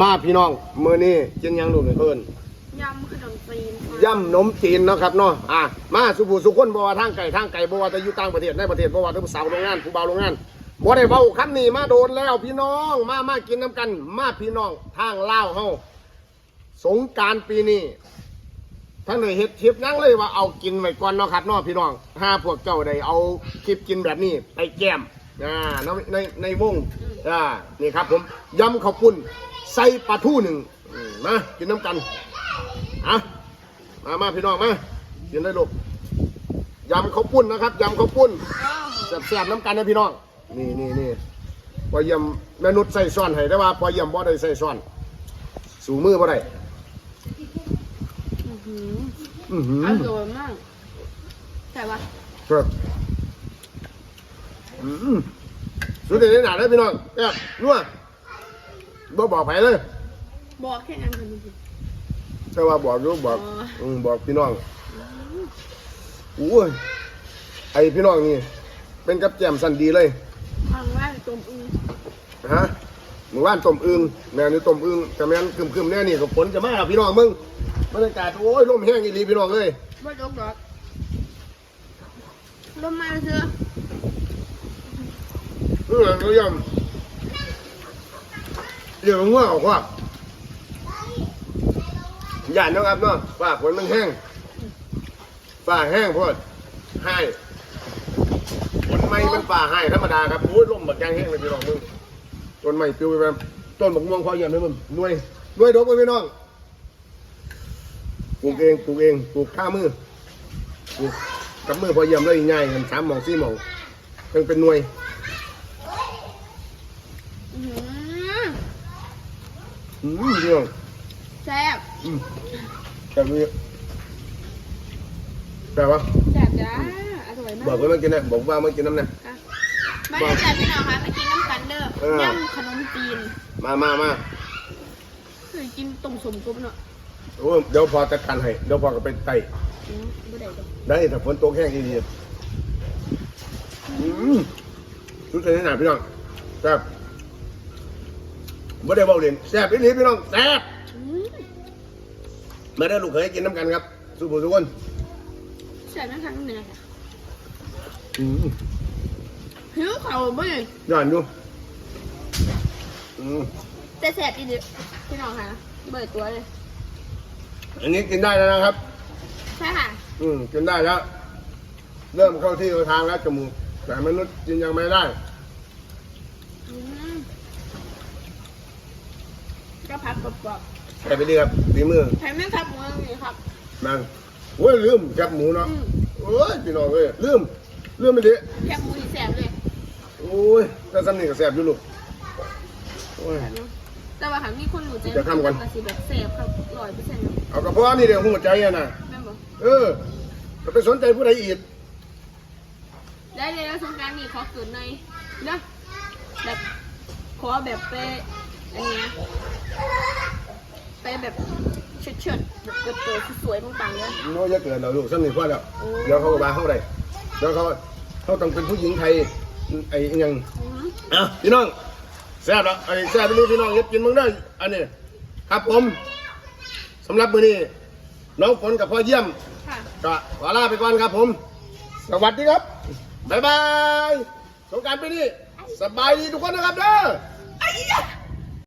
มาพี่น้องมื้อนี้กินหยังดูกเพิ่นยำขนมจีนค่ะย่ำนมจีนเนาะครับเนาะอะมาสุภูสุคนบ่ว่าทางไก่ทางไก่บ่ว่าแต่อยู่ต่างประเทศในประเทศบ่ว่าแต่ผู้สาวโรงงานผู้บ่าวโรงงานบ่ได้เว้าคำนี้มาโดนแล้วพี่น้องมามากินน้ำกัน มาพี่น้องทางลาวเฮาสงกรารปีนี้ทั้งได้เฮ็ดคลิปหยังเลยว่าเอากินไว้ก่อนเนาะครับเนาะพี่น้องถ้าพวกเจ้าได้เอาคลิปกินแบบนี้ไปแก้มอ่าในในในวงอ่านี่ครับผมยำข้าวปุ้น ใส่ปลาทูหนึ่งอืมมากินน้ำกันอะมามาพี่น้องมากินได้ลูกยำข้าวปุ้นนะครับยำข้าวปุ้นแซ่บๆน้ำกันนะพี่น้องนี่นี่นี่พอเยี่ยมแม่นุชใส่ซ้อนให้ได้ว่าพอเยี่ยมบ่ได้ใส่ซ้อน สู่มือบ่ได้อื้อหืออือหืออร่อยมากใช่ปะครับอืมสุดเด็ดหนาเลยพี่น้องแซ่บนัว บ่บอกไปเลย บอกแค่นั้นค่ะพี่แต่ว่าบอกอยู่บอกอ๋อ อืมบอกพี่น้องโอ้ยไอพี่น้องนี่ เป็นกับแจมสันดีเลยครั้งแรกต้มอึ่งฮะหมู่บ้านต้มอึงแม่นี่ต้มอึงแต่แม่นคึมคึมๆแน่นี่ก็ฝนจะมาแล้วพี่น้องมึงบรรยากาศโอ้ยลมแห้งอีหลีพี่น้องเอ้ยว่าดอกดอกลมมาเชื่อเออเขายำ เดี๋ยวง่วงออกว่าอย่านนะครับเนาะฝ้าฝนมันแห้งฝ้าแห้งพอดให้ฝนไม่มันฝ้าให้ธรรมดาครับโอ้ยลมแบบแกงแห้งเลยพี่น้องมึงต้นไม้ปลิวไปแบบต้นบักม่วงพอเยี่ยมเลยมึงหน่วยหน่วยดอกไปพี่น้องปลูกเองปลูกเองปลูกข้ามือปลูกกับมือพอเยี่ยมเลยง่ายกันสามหมองสี่หมองเพิ่งเป็นหน่วย อื้อหือ อืมพี่น้องแซ่บอืมแต่มีแต่ว่าแซ่บจ้าอร่อยมากบอกว่ามันกินนะบอกว่ามันกินน้ำนะค่ะมาเด้อจ้าพี่น้องคะมากินน้ำกันเด้อเออยำขนมจีนมามามาเคยกินต้มสมกุ๊บเนาะโอ้ยเดี๋ยวพอจัดการให้เดี๋ยวพอก็ไปไต่อืมบ่ได้ดอกได้แต่ฝนตกแห้งดีๆอืมชุดใส่หนาพี่น้องแซ่บ ไม่ได้เบาเด่นแซ่บอีหลีพี่น้องแซ่บอืมมาได้อลูกเคยกินน้ำกันครับสุภุทุกคนแซ่บทั้งทั้งเนื้อค่ะอืมหิวเขาบ่เนี่ยย้อนอยู่อืมแต่แซ่บอีเด้อพี่น้องค่ะเบิดตัวเลยอันนี้กินได้แล้วนะครับ ใช่ค่ะอืมกินได้แล้ว เริ่มเข้าที่เข้าทางแล้วจมูกแต่มนุษย์กินยังไม่ได้อืม ก็พักกรอบใส่ไปดีครับฝีมือๆแถมแม่งครับมือนี่ครับ นางโอ้ยลืมแคบหมูเนาะอืมโอ้ยพี่น้องเอ้ยลืมลืมไปดิแคบหมูนี่แซ่บเลยโอ้ยถ้าซ้ำนี่ก็แสบอยู่ลูกโอ้ย แต่ว่าหากมีคนรู้ใจจะทำก่อนก็สิแบบแซ่บครับร้อยเปอร์เซ็นต์เลยเอากระเพาะนี่เดี๋ยวหัวใจอะนะแม่นบอกเออจะไปสนใจผู้ใดอีกได้เลยนะสงกรารนี่ขอเกิดหน่อยนะแบบขอแบบไปอันเนี้ยไป แบบเฉิดเฉิดๆแบบเกิดๆสวยๆปังๆเลยน้อยจะเกินเราลูกซ้ำนี่พอแล้วโอ้เดี๋ยวเขาก็มาเข้าได้เดี๋ยวเขาเขาต้องเป็นผู้หญิงไทยไอ้อิหยังอืมอะพี่น้องแซ่บแล้วไอ้แซ่บนี่พี่น้องเย็บกินมึงได้อันนี้ครับผมสำหรับมื้อนี้น้องฝนกับพ่อเยี่ยมค่ะก็ขอลาไปก่อนครับผม สวัสดีครับบ๊ายบายสงกรารปีนี้สบายดีทุกคนนะครับเด้อ